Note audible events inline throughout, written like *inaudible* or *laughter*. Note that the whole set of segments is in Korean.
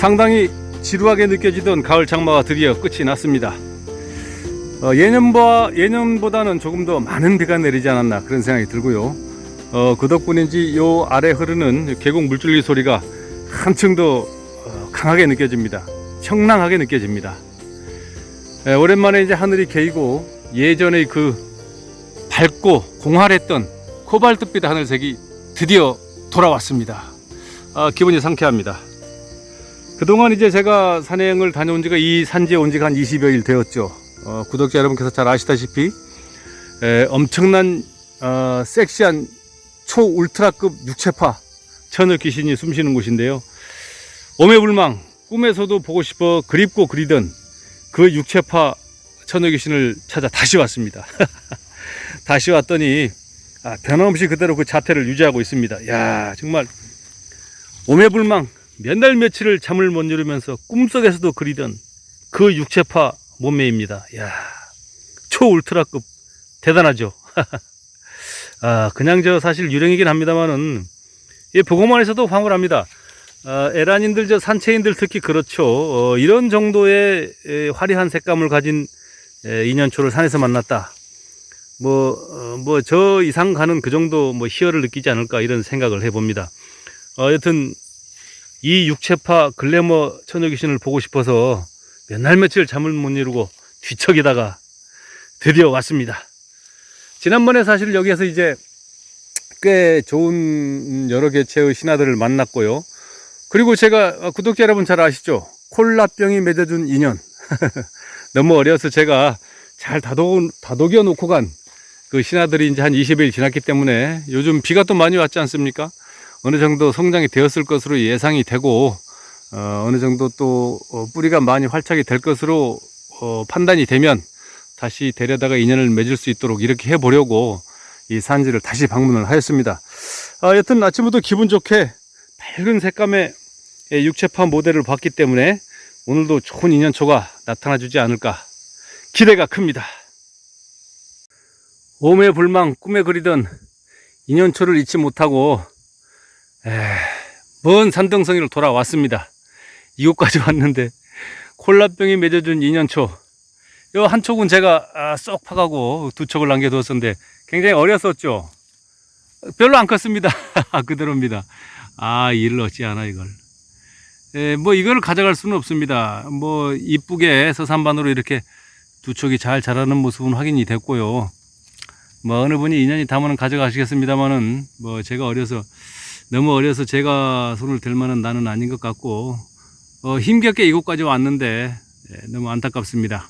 상당히 지루하게 느껴지던 가을 장마가 드디어 끝이 났습니다. 어, 예년보다, 예년보다는 조금 더 많은 비가 내리지 않았나 그런 생각이 들고요. 어, 그 덕분인지 요 아래 흐르는 계곡 물줄기 소리가 한층 더 어, 강하게 느껴집니다. 청량하게 느껴집니다. 에, 오랜만에 이제 하늘이 개이고 예전의 그 밝고 공활했던 코발트빛 하늘색이 드디어 돌아왔습니다. 아, 기분이 상쾌합니다. 그동안 이제 제가 산행을 다녀온 지가 이 산지에 온 지가 한 20여일 되었죠. 어, 구독자 여러분께서 잘 아시다시피 에, 엄청난 어, 섹시한 초 울트라급 육체파 처녀 귀신이 숨쉬는 곳인데요. 오매불망 꿈에서도 보고 싶어 그립고 그리던 그 육체파 처녀 귀신을 찾아 다시 왔습니다. *laughs* 다시 왔더니 아, 변함없이 그대로 그 자태를 유지하고 있습니다. 야 정말 오매불망 몇 날 며칠을 잠을 못 이루면서 꿈속에서도 그리던 그 육체파 몸매입니다. 야 초울트라급 대단하죠. *laughs* 아 그냥 저 사실 유령이긴 합니다만은 이 보고만 해서도 황홀합니다. 아, 에란인들 저 산채인들 특히 그렇죠. 어, 이런 정도의 에, 화려한 색감을 가진 에, 인연초를 산에서 만났다. 뭐, 어, 뭐, 저 이상 가는 그 정도 뭐 희열을 느끼지 않을까 이런 생각을 해봅니다. 어, 여튼, 이 육체파 글래머 처녀 귀신을 보고 싶어서 몇 날 며칠 잠을 못 이루고 뒤척이다가 드디어 왔습니다. 지난번에 사실 여기에서 이제 꽤 좋은 여러 개체의 신하들을 만났고요. 그리고 제가 구독자 여러분 잘 아시죠? 콜라병이 맺어준 인연. *laughs* 너무 어려서 제가 잘 다독, 다독여 놓고 간 그 신하들이 이제 한 20일 지났기 때문에 요즘 비가 또 많이 왔지 않습니까? 어느 정도 성장이 되었을 것으로 예상이 되고, 어, 어느 정도 또 어, 뿌리가 많이 활착이 될 것으로 어, 판단이 되면 다시 데려다가 인연을 맺을 수 있도록 이렇게 해보려고 이 산지를 다시 방문을 하였습니다. 아, 여튼 아침부터 기분 좋게 밝은 색감의 예, 육체파 모델을 봤기 때문에 오늘도 좋은 인연초가 나타나주지 않을까 기대가 큽니다. 오매 불망 꿈에 그리던 인연초를 잊지 못하고 에, 먼 산등성이로 돌아왔습니다. 이곳까지 *laughs* 왔는데 콜라병이 맺어준 인연초 요 한 촉은 제가 아, 쏙 파가고 두 촉을 남겨두었었는데 굉장히 어렸었죠. 별로 안 컸습니다. *laughs* 그대로입니다. 아 일을 어찌 하나 이걸. 에, 뭐 이걸 가져갈 수는 없습니다. 뭐 이쁘게 서산반으로 이렇게 두 촉이 잘 자라는 모습은 확인이 됐고요. 뭐 어느 분이 인연이 담으면 가져가시겠습니다만은 뭐 제가 어려서 너무 어려서 제가 손을 댈 만한 나는 아닌 것 같고 어, 힘겹게 이곳까지 왔는데 예, 너무 안타깝습니다.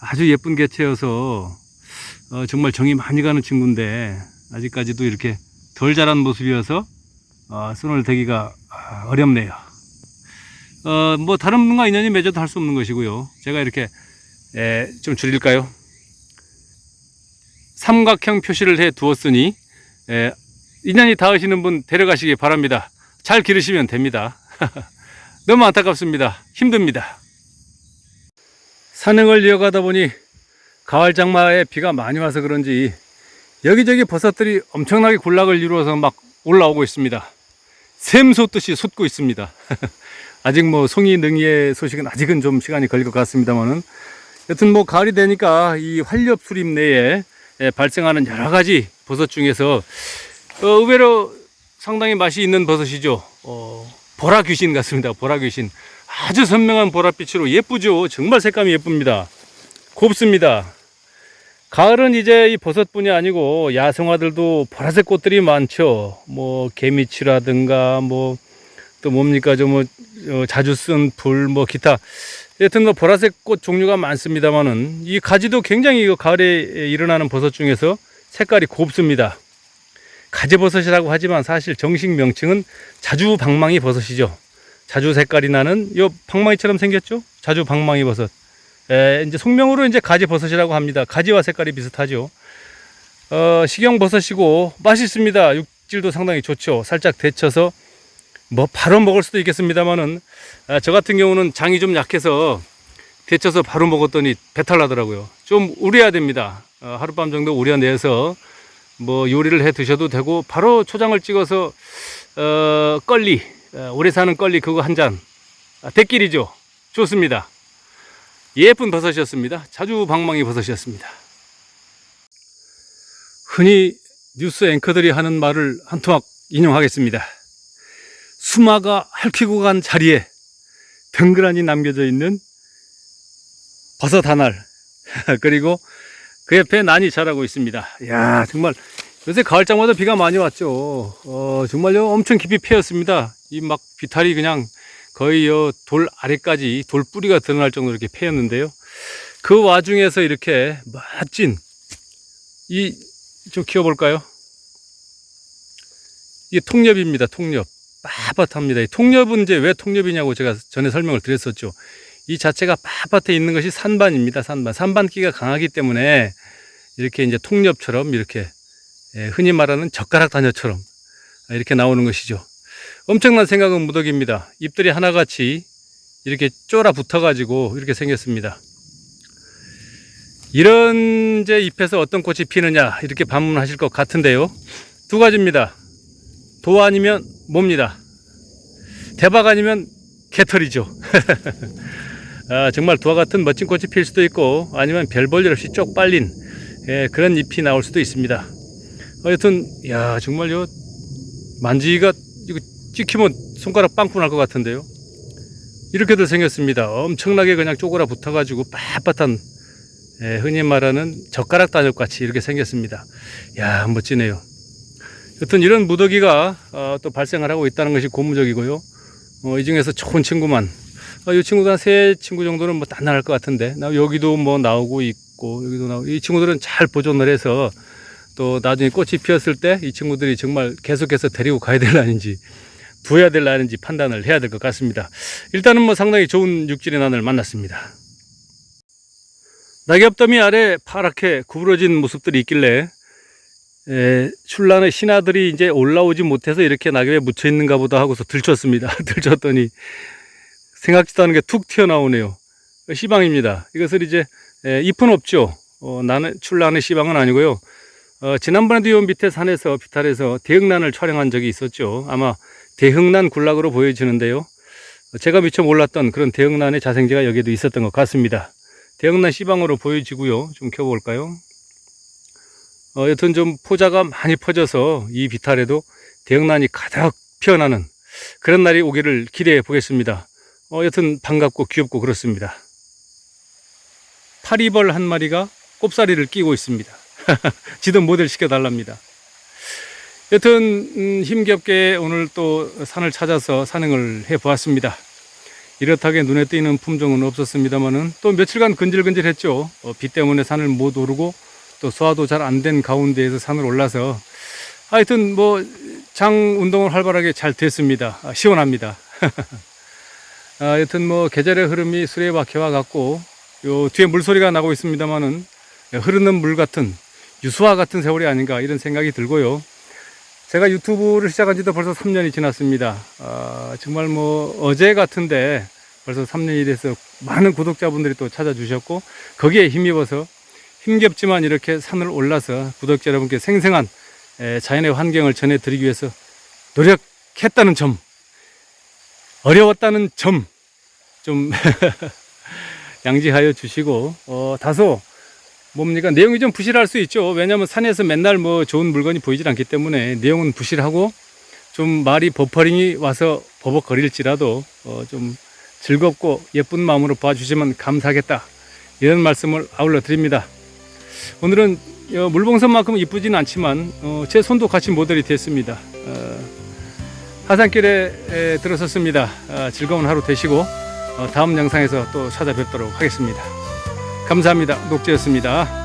아주 예쁜 개체여서 어, 정말 정이 많이 가는 친구인데 아직까지도 이렇게 덜 자란 모습이어서 어, 손을 대기가 아, 어렵네요. 어, 뭐 다른 분과 인연이 맺어도 할 수 없는 것이고요. 제가 이렇게 에, 좀 줄일까요? 삼각형 표시를 해 두었으니 에, 인연이 닿으시는 분 데려가시기 바랍니다. 잘 기르시면 됩니다. *laughs* 너무 안타깝습니다. 힘듭니다. 산행을 이어가다 보니 가을 장마에 비가 많이 와서 그런지 여기저기 버섯들이 엄청나게 군락을 이루어서 막 올라오고 있습니다. 샘솟듯이 솟고 있습니다. *laughs* 아직 뭐 송이 능이의 소식은 아직은 좀 시간이 걸릴 것 같습니다만은 여튼 뭐 가을이 되니까 이 활렵 수립 내에 예, 발생하는 여러 가지 버섯 중에서 어, 의외로 상당히 맛이 있는 버섯이죠. 어, 보라 귀신 같습니다. 보라 귀신. 아주 선명한 보랏빛으로 예쁘죠. 정말 색감이 예쁩니다. 곱습니다. 가을은 이제 이 버섯뿐이 아니고 야생화들도 보라색 꽃들이 많죠. 뭐 개미치라든가 뭐 또 뭡니까 저뭐 어, 자주 쓴 불 뭐 기타 여튼 뭐 보라색 꽃 종류가 많습니다만은 이 가지도 굉장히 이 가을에 일어나는 버섯 중에서 색깔이 곱습니다. 가지버섯이라고 하지만 사실 정식 명칭은 자주 방망이 버섯이죠. 자주 색깔이 나는 요 방망이처럼 생겼죠? 자주 방망이 버섯. 에, 이제 속명으로 이제 가지 버섯이라고 합니다. 가지와 색깔이 비슷하죠. 어, 식용 버섯이고 맛있습니다. 육질도 상당히 좋죠. 살짝 데쳐서 뭐 바로 먹을 수도 있겠습니다만은 아, 저 같은 경우는 장이 좀 약해서 데쳐서 바로 먹었더니 배탈 나더라고요. 좀 우려야 됩니다. 어, 하룻밤 정도 우려내서 뭐 요리를 해 드셔도 되고 바로 초장을 찍어서 어, 껄리 어, 오래 사는 껄리 그거 한잔 아, 대길이죠. 좋습니다. 예쁜 버섯이었습니다. 자주 방망이 버섯이었습니다. 흔히 뉴스 앵커들이 하는 말을 한 토막 인용하겠습니다. 수마가 핥히고 간 자리에 덩그러니 남겨져 있는 버섯 하나 *laughs* 그리고 그 옆에 난이 자라고 있습니다. 야 정말 요새 가을장마다 비가 많이 왔죠. 어, 정말요 엄청 깊이 패였습니다. 이 막 비탈이 그냥 거의 요 돌 아래까지 돌 뿌리가 드러날 정도로 이렇게 패였는데요. 그 와중에서 이렇게 멋진 이 좀 키워볼까요? 이게 통렵입니다. 통렵. 빳빳합니다. 이 통렵은 이제 왜 통렵이냐고 제가 전에 설명을 드렸었죠. 이 자체가 빳빳해 있는 것이 산반입니다. 산반. 산반기가 강하기 때문에 이렇게 이제 통렵처럼 이렇게 예, 흔히 말하는 젓가락 다녀처럼 이렇게 나오는 것이죠. 엄청난 생각은 무덕입니다. 잎들이 하나같이 이렇게 쫄아 붙어가지고 이렇게 생겼습니다. 이런 이제 잎에서 어떤 꽃이 피느냐 이렇게 반문하실 것 같은데요. 두 가지입니다. 도 아니면 뭡니다. 대박 아니면 개털이죠. *laughs* 아, 정말 도와 같은 멋진 꽃이 필 수도 있고 아니면 별 볼 일 없이 쪽 빨린 예, 그런 잎이 나올 수도 있습니다. 어, 여튼 야 정말 요 만지기가 이거 찍히면 손가락 빵꾸 날 것 같은데요. 이렇게도 생겼습니다. 엄청나게 그냥 쪼그라 붙어가지고 빳빳한 예, 흔히 말하는 젓가락 다녁 같이 이렇게 생겼습니다. 야 멋지네요. 여튼 이런 무더기가 어, 또 발생을 하고 있다는 것이 고무적이고요. 어, 이 중에서 좋은 친구만 어, 이 친구도 한 세 친구 정도는 뭐 단단할 것 같은데 나 여기도 뭐 나오고 있고 여기도 나오고 이 친구들은 잘 보존을 해서 또 나중에 꽃이 피었을 때 이 친구들이 정말 계속해서 데리고 가야 될 난인지 두어야 될 난인지 판단을 해야 될 것 같습니다. 일단은 뭐 상당히 좋은 육질의 난을 만났습니다. 낙엽더미 아래 파랗게 구부러진 모습들이 있길래 에, 출란의 신하들이 이제 올라오지 못해서 이렇게 낙엽에 묻혀 있는가 보다 하고서 들쳤습니다. *laughs* 들쳤더니 생각지도 않은 게 툭 튀어나오네요. 시방입니다. 이것을 이제 에, 잎은 없죠. 어, 나는 출란의 시방은 아니고요. 어, 지난번에도 요 밑에 산에서 비탈에서 대흥란을 촬영한 적이 있었죠. 아마 대흥란 군락으로 보여지는데요. 어, 제가 미처 몰랐던 그런 대흥란의 자생제가 여기에도 있었던 것 같습니다. 대흥란 시방으로 보여지고요. 좀 켜볼까요? 어, 여튼 좀 포자가 많이 퍼져서 이 비탈에도 대흥란이 가득 피어나는 그런 날이 오기를 기대해 보겠습니다. 어, 여튼 반갑고 귀엽고 그렇습니다. 파리벌 한 마리가 꼽사리를 끼고 있습니다. *laughs* 지도 모델 시켜달랍니다. 여튼 음, 힘겹게 오늘 또 산을 찾아서 산행을 해 보았습니다. 이렇다게 눈에 띄는 품종은 없었습니다만은 또 며칠간 근질근질했죠. 어, 비 때문에 산을 못 오르고 또 소화도 잘 안 된 가운데에서 산을 올라서 하여튼 뭐 장 운동을 활발하게 잘 됐습니다. 아, 시원합니다. *laughs* 아, 여튼 뭐 계절의 흐름이 수레바퀴와 같고 요 뒤에 물소리가 나고 있습니다만은 흐르는 물 같은 유수와 같은 세월이 아닌가 이런 생각이 들고요. 제가 유튜브를 시작한 지도 벌써 3년이 지났습니다. 아, 정말 뭐 어제 같은데 벌써 3년이 돼서 많은 구독자분들이 또 찾아주셨고 거기에 힘입어서 힘겹지만 이렇게 산을 올라서 구독자 여러분께 생생한 에, 자연의 환경을 전해드리기 위해서 노력했다는 점, 어려웠다는 점 좀 *laughs* 양지하여 주시고 어, 다소 뭡니까? 내용이 좀 부실할 수 있죠. 왜냐하면 산에서 맨날 뭐 좋은 물건이 보이질 않기 때문에 내용은 부실하고 좀 말이 버퍼링이 와서 버벅거릴지라도 어, 좀 즐겁고 예쁜 마음으로 봐주시면 감사하겠다. 이런 말씀을 아울러 드립니다. 오늘은 어, 물봉선만큼 이쁘진 않지만 어, 제 손도 같이 모델이 됐습니다. 어, 하산길에 에, 들어섰습니다. 아, 즐거운 하루 되시고. 어, 다음 영상에서 또 찾아뵙도록 하겠습니다. 감사합니다. 녹재였습니다